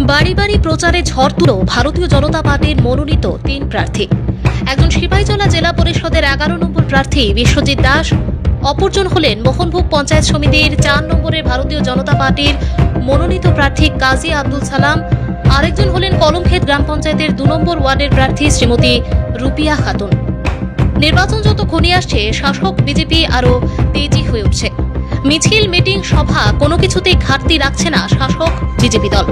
বাড়ি বাড়ি প্রচারে ঝড় তুলো ভারতীয় জনতা পার্টির মনোনীত তিন প্রার্থী। একজন সিপাহীজলা জেলা পরিষদের এগারো নম্বর প্রার্থী বিশ্বজিৎ দাস, অপরজন হলেন মোহনভোগ পঞ্চায়েত সমিতির চার নম্বরের ভারতীয় জনতা পার্টির মনোনীত প্রার্থী কাজী আব্দুল সালাম, আরেকজন হলেন কলমক্ষেত গ্রাম পঞ্চায়েতের দু নম্বর ওয়ার্ডের প্রার্থী শ্রীমতী রুপিয়া খাতুন। নির্বাচন যত ঘনিয়ে আসছে, শাসক, বিজেপি আরও তেজি হয়ে উঠছে। মিছিল, মিটিং, সভা কোনো কিছুতেই ঘাটতি রাখছে না শাসক, বিজেপি দল।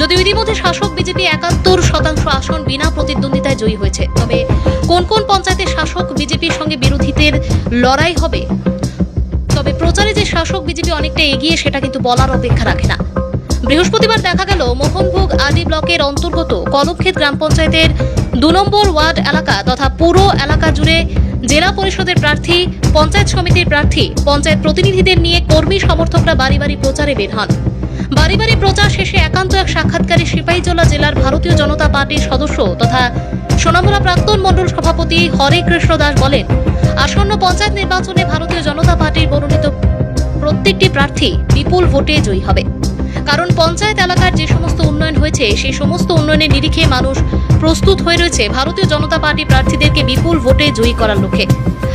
যদিও ইতিমধ্যে শাসক বিজেপি একাত্তর শতাংশ আসন বিনা প্রতিদ্বন্দ্বিতায় জয়ী হয়েছে, তবে কোন কোন পঞ্চায়েতে শাসক বিজেপির সঙ্গে বিরোধীদের লড়াই হবে? তবে প্রচারে যে শাসক বিজেপি অনেকটা এগিয়ে, সেটা কিন্তু বলার অপেক্ষা রাখে না। বৃহস্পতিবার দেখা গেল, মোহনভোগ আদি ব্লকের অন্তর্গত কলমক্ষেত গ্রাম পঞ্চায়েতের দু নম্বর ওয়ার্ড এলাকা তথা পুরো এলাকা জুড়ে জেলা পরিষদের প্রার্থী, পঞ্চায়েত সমিতির প্রার্থী, পঞ্চায়েত প্রতিনিধিদের নিয়ে কর্মী সমর্থকরা বাড়ি বাড়ি প্রচারে বের হন। বাড়ি বাড়ি প্রচার শেষে একান্ত এক সাক্ষাৎকারে সিপাহীজলা জেলার ভারতীয় জনতা পার্টির সদস্য তথা সোনামুড়া প্রাক্তন মণ্ডল সভাপতি হরে কৃষ্ণ দাস বলেন, আসন্ন পঞ্চায়েত নির্বাচনে ভারতীয় জনতা পার্টির মনোনীত প্রত্যেকটি প্রার্থী বিপুল ভোটে জয়ী হবে। কারণ পঞ্চায়েত এলাকার যে সমস্ত উন্নয়ন হয়েছে, সেই সমস্ত উন্নয়নের নিরিখে মানুষ প্রস্তুত হয়ে রয়েছে ভারতীয় জনতা পার্টি প্রার্থীদেরকে বিপুল ভোটে জয়ী করার লক্ষ্যে।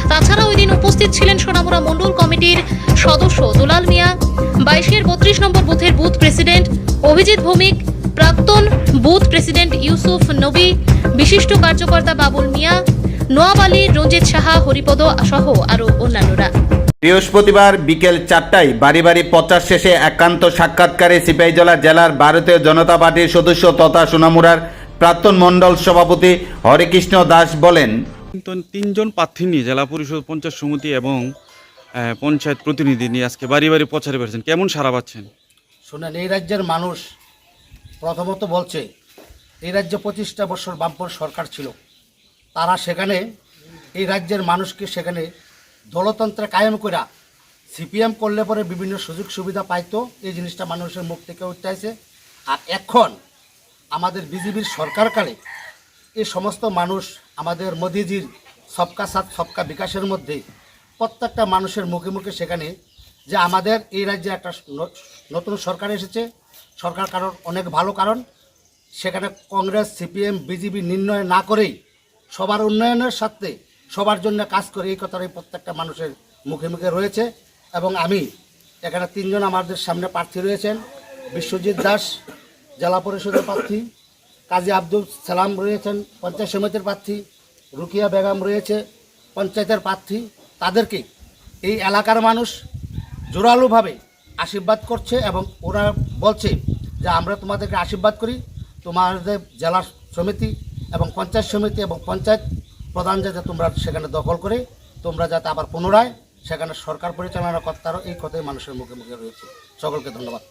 তাছাড়া ওই দিন উপস্থিত ছিলেন সোনামুড়া মণ্ডল কমিটির সদস্য দুলাল মিয়া বাইশের বত্রিশ নম্বর বুথের বুথ প্রেসিডেন্ট অভিজিৎ ভৌমিক প্রাক্তন বুথ প্রেসিডেন্ট ইউসুফ নবী বিশিষ্ট কার্যকর্তা বাবুল মিয়া নোয়াব আলী রঞ্জিত সাহা হরিপদ সহ আরও অন্যান্যরা। বৃহস্পতিবার বিকেল চারটায় বাড়ি বাড়ি প্রচার শেষে একান্ত সাক্ষাৎকারে সিপাহীজলা জেলার ভারতীয় জনতা পার্টির সদস্য তথা সোনামুড়ার প্রাক্তন মণ্ডল সভাপতি হরেকৃষ্ণ দাস বলেন তিনজন প্রার্থী নিয়ে জেলা পরিষদ পঞ্চায়েত সমিতি এবং পঞ্চায়েত প্রতিনিধি নিয়ে আজকে বাড়ি বাড়ি প্রচারে পেরেছেন কেমন সারা পাচ্ছেন? শোনেন, এই রাজ্যের মানুষ প্রথমত বলছে, এই রাজ্যে পঁচিশটা বছর বামপর সরকার ছিল। তারা সেখানে, এই রাজ্যের মানুষকে সেখানে দলতন্ত্রে কায়েম করা সিপিএম করলে পরে বিভিন্ন সুযোগ সুবিধা পাইতো। এই জিনিসটা মানুষের মুখ থেকে উঠতেছে আর এখন আমাদের বিজেপির সরকারকালে এই সমস্ত মানুষ আমাদের মোদিজির সবকা সাথ, সবকা বিকাশের মধ্যে প্রত্যেকটা মানুষের মুখে মুখে সেখানে যে আমাদের এই রাজ্যে একটা নতুন সরকার এসেছে। সরকার কারণ অনেক ভালো কারণ। সেখানে কংগ্রেস, সিপিএম, বিজেপি নির্ণয় না করেই সবার উন্নয়নের সাথে সবার জন্য কাজ করে এই কথাটাই প্রত্যেকটা মানুষের মুখে মুখে রয়েছে। এবং আমি এখানে তিনজন আমাদের সামনে প্রার্থী রয়েছেন। বিশ্বজিৎ দাস, জেলা পরিষদের প্রার্থী। কাজী আব্দুল সালাম রয়েছেন, পঞ্চায়েত সমিতির প্রার্থী। রুকিয়া বেগম রয়েছে, পঞ্চায়েতের প্রার্থী। তাদেরকে এই এলাকার মানুষ জোরালোভাবে আশীর্বাদ করছে এবং ওরা বলছে যে আমরা তোমাদেরকে আশীর্বাদ করি। তোমাদের জেলা সমিতি এবং পঞ্চায়েত সমিতি এবং পঞ্চায়েত প্রধান যাতে তোমরা সেখানে দখল করে, তোমরা যাতে আবার পুনরায় সেখানে সরকার পরিচালনা করতে পারো এই কথাই মানুষের মুখে মুখে রয়েছে। সকলকে ধন্যবাদ।